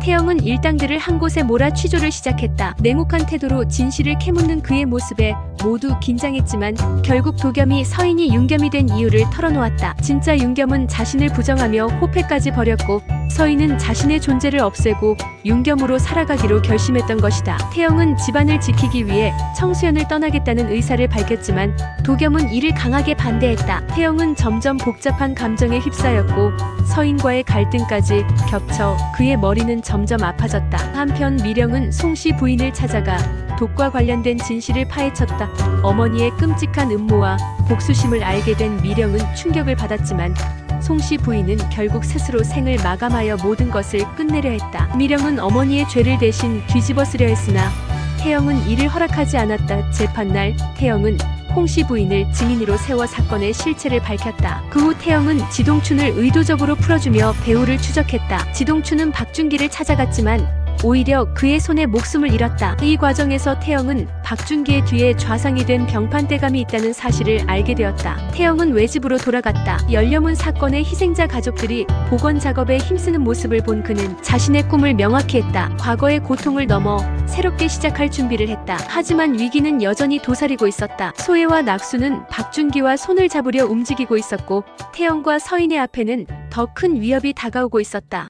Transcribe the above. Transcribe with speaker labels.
Speaker 1: 태영은 일당들을 한 곳에 몰아 취조를 시작했다. 냉혹한 태도로 진실을 캐묻는 그의 모습에 모두 긴장했지만 결국 도겸이 서인이 윤겸이 된 이유를 털어놓았다. 진짜 윤겸은 자신을 부정하며 호패까지 버렸고 서인은 자신의 존재를 없애고 윤겸으로 살아가기로 결심했던 것이다. 태영은 집안을 지키기 위해 청수연을 떠나겠다는 의사를 밝혔지만 도겸은 이를 강하게 반대했다. 태영은 점점 복잡한 감정에 휩싸였고 서인과의 갈등까지 겹쳐 그의 머리는 점점 아파졌다. 한편 미령은 송씨 부인을 찾아가 독과 관련된 진실을 파헤쳤다. 어머니의 끔찍한 음모와 복수심을 알게 된 미령은 충격을 받았지만 송씨 부인은 결국 스스로 생을 마감하여 모든 것을 끝내려 했다. 미령은 어머니의 죄를 대신 뒤집어 쓰려 했으나 태영은 이를 허락하지 않았다. 재판날 태영은 홍씨 부인을 증인으로 세워 사건의 실체를 밝혔다. 그 후 태영은 지동춘을 의도적으로 풀어주며 배우를 추적했다. 지동춘은 박준기를 찾아갔지만 오히려 그의 손에 목숨을 잃었다. 이 과정에서 태영은 박준기의 뒤에 좌상이 된 병판대감이 있다는 사실을 알게 되었다. 태영은 외집으로 돌아갔다. 연려문 사건의 희생자 가족들이 복원 작업에 힘쓰는 모습을 본 그는 자신의 꿈을 명확히 했다. 과거의 고통을 넘어 새롭게 시작할 준비를 했다. 하지만 위기는 여전히 도사리고 있었다. 소혜와 낙수는 박준기와 손을 잡으려 움직이고 있었고 태영과 서인의 앞에는 더 큰 위협이 다가오고 있었다.